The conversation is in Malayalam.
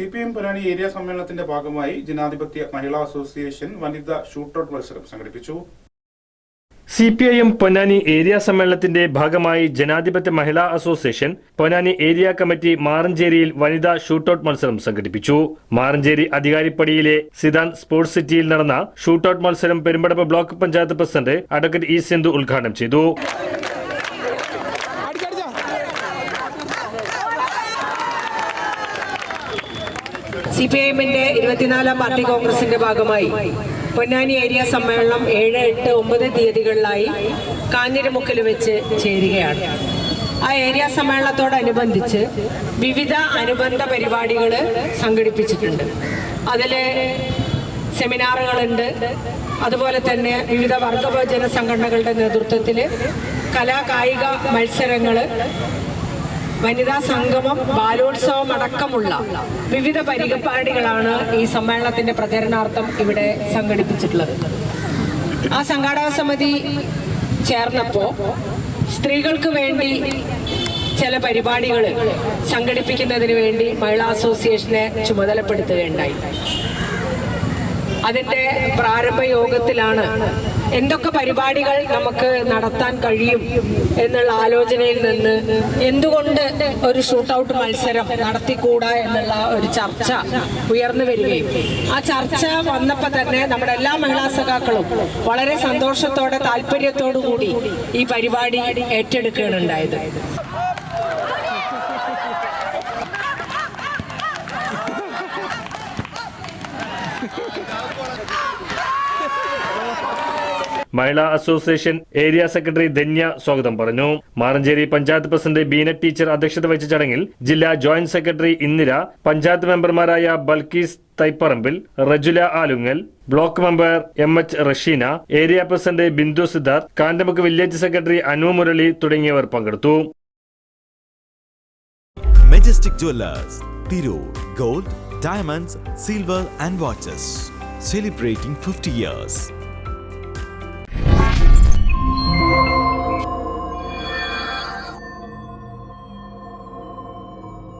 സി പി എം പുരാണി ഏരിയ സമ്മേളനത്തിന്റെ ഭാഗമായി ജനാധിപത്യ മഹിളാ അസോസിയേഷൻ വനിതാ ഷൂട്ടൌട്ട് മത്സരം സംഘടിപ്പിച്ചു. C P I M Ponnani area സമ്മേളനത്തിന്റെ ഭാഗമായി Janadhipathya Mahila association Ponnani area committee മാറഞ്ചേരിയിൽ വനിതാ ഷൂട്ടൌട്ട് മത്സരം സംഘടിപ്പിച്ചു. മാറഞ്ചേരി അധികാരിപ്പടിയിലെ സിദാൻ സ്പോർട്സ് സിറ്റിയിൽ നടന്ന ഷൂട്ടൌട്ട് മത്സരം Perumpadappu block panchayat president advocate E Sindhu ഉദ്ഘാടനം ചെയ്തു. സി പി ഐ എമ്മിന്റെ ഇരുപത്തിനാലാം പാർട്ടി കോൺഗ്രസിന്റെ ഭാഗമായി പൊന്നാനി ഏരിയ സമ്മേളനം ഏഴ് എട്ട് ഒമ്പത് തീയതികളിലായി കാഞ്ഞിരമുക്കിൽ വെച്ച് ചേരുകയാണ്. ആ ഏരിയ സമ്മേളനത്തോടനുബന്ധിച്ച് വിവിധ അനുബന്ധ പരിപാടികൾ സംഘടിപ്പിച്ചിട്ടുണ്ട്. അതിൽ സെമിനാറുകളുണ്ട്. അതുപോലെ തന്നെ വിവിധ വർഗബഹുജന സംഘടനകളുടെ നേതൃത്വത്തിൽ കലാകായിക മത്സരങ്ങൾ വനിതാ സംഗമം ബാലോത്സവം അടക്കമുള്ള വിവിധ പരിപാടികളാണ് ഈ സമ്മേളനത്തിന്റെ പ്രചരണാർത്ഥം ഇവിടെ സംഘടിപ്പിച്ചിട്ടുള്ളത്. ആ സംഘാടക സമിതി ചേർന്നപ്പോൾ സ്ത്രീകൾക്ക് വേണ്ടി ചില പരിപാടികൾ സംഘടിപ്പിക്കുന്നതിന് വേണ്ടി മഹിളാ അസോസിയേഷനെ ചുമതലപ്പെടുത്തുകയുണ്ടായി. അതിന്റെ പ്രാരംഭ യോഗത്തിലാണ് എന്തൊക്കെ പരിപാടികൾ നമുക്ക് നടത്താൻ കഴിയും എന്നുള്ള ആലോചനയിൽ നിന്ന് എന്തുകൊണ്ട് ഒരു ഷൂട്ടൗട്ട് മത്സരം നടത്തിക്കൂടാ എന്നുള്ള ഒരു ചർച്ച ഉയർന്നു വരികയും. ആ ചർച്ച വന്നപ്പോൾ തന്നെ നമ്മുടെ എല്ലാ മഹിളാ സഖാക്കളും വളരെ സന്തോഷത്തോടെ താല്പര്യത്തോടു കൂടി ഈ പരിപാടി ഏറ്റെടുക്കുകയാണ് Mahila association area secretary Dhanya സ്വാഗതം പറഞ്ഞു മാറഞ്ചേരി പഞ്ചായത്ത് പ്രസിഡന്റ് ബീന ടീച്ചർ അധ്യക്ഷത വഹിച്ച ചടങ്ങിൽ ജില്ലാ ജോയിന്റ് സെക്രട്ടറി ഇന്ദിര പഞ്ചായത്ത് മെമ്പർമാരായ Balkees Thaiparambil Rajula Aalungal block member M H Rasheena area president Bindu Siddharth Kanthamukku village secretary Anu Murali തുടങ്ങിയവർ പങ്കെടുത്തു Majestic Jewelers, Tirur gold diamonds Silver and watches celebrating 50 years.